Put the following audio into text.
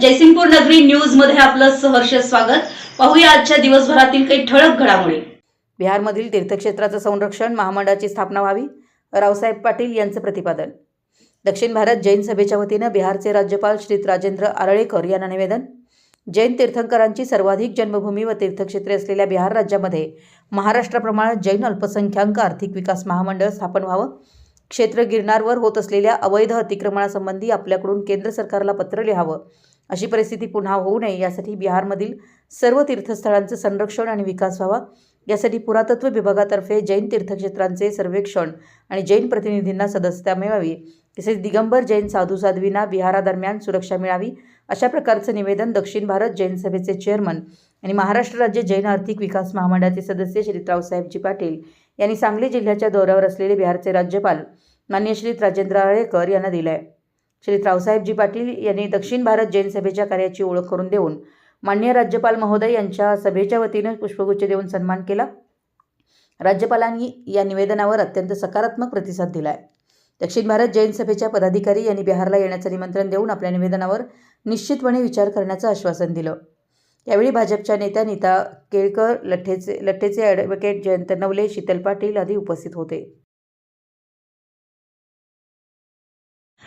जयसिंगपूर नगरी न्यूजमध्ये आपलं सहर्ष स्वागत. पाहूया आजच्या दिवसभरातील काही ठळक घडामोडी. बिहारमधील तीर्थक्षेत्राचं संरक्षण महामंडळाची स्थापना व्हावी रावसाहेब पाटील यांचं प्रतिपादन. दक्षिण भारत जैन सभेच्या वतीनं बिहारचे राज्यपाल श्री राजेंद्र आरळेकर यांना निवेदन. जैन तीर्थंकरांची सर्वाधिक जन्मभूमी व तीर्थक्षेत्रे असलेल्या बिहार राज्यामध्ये महाराष्ट्राप्रमाणे जैन अल्पसंख्याक आर्थिक विकास महामंडळ स्थापन व्हावं. क्षेत्र गिरणारवर होत असलेल्या अवैध अतिक्रमणासंबंधी आपल्याकडून केंद्र सरकारला पत्र लिहावं. अशी परिस्थिती पुन्हा होऊ नये यासाठी बिहारमधील सर्व तीर्थस्थळांचं संरक्षण आणि विकास व्हावा. यासाठी पुरातत्व विभागातर्फे जैन तीर्थक्षेत्रांचे सर्वेक्षण आणि जैन प्रतिनिधींना सदस्यता मिळावी. तसेच दिगंबर जैन साधू साध्वींना विहारादरम्यान सुरक्षा मिळावी अशा प्रकारचं निवेदन दक्षिण भारत जैन सभेचे चेअरमन आणि महाराष्ट्र राज्य जैन आर्थिक विकास महामंडळाचे सदस्य श्री रावसाहेबजी पाटील यांनी सांगली जिल्ह्याच्या दौऱ्यावर असलेले बिहारचे राज्यपाल मान्य श्री राजेंद्र आळेकर यांना दिलं आहे श्री रावसाहेबजी पाटील यांनी दक्षिण भारत जैन सभेच्या कार्याची ओळख करून देऊन मान्य राज्यपाल महोदय यांच्या सभेच्या वतीनं पुष्पगुच्छ देऊन सन्मान केला. राज्यपालांनी या निवेदनावर अत्यंत सकारात्मक प्रतिसाद दिला आहे दक्षिण भारत जैन सभेच्या पदाधिकारी यांनी बिहारला येण्याचं निमंत्रण देऊन आपल्या निवेदनावर निश्चितपणे विचार करण्याचं आश्वासन दिलं. यावेळी भाजपच्या नेत्या नीता केळकर लठ्ठेचे लठ्ठेचे ॲडव्होकेट जयंत नवले शीतल पाटील आदी उपस्थित होते.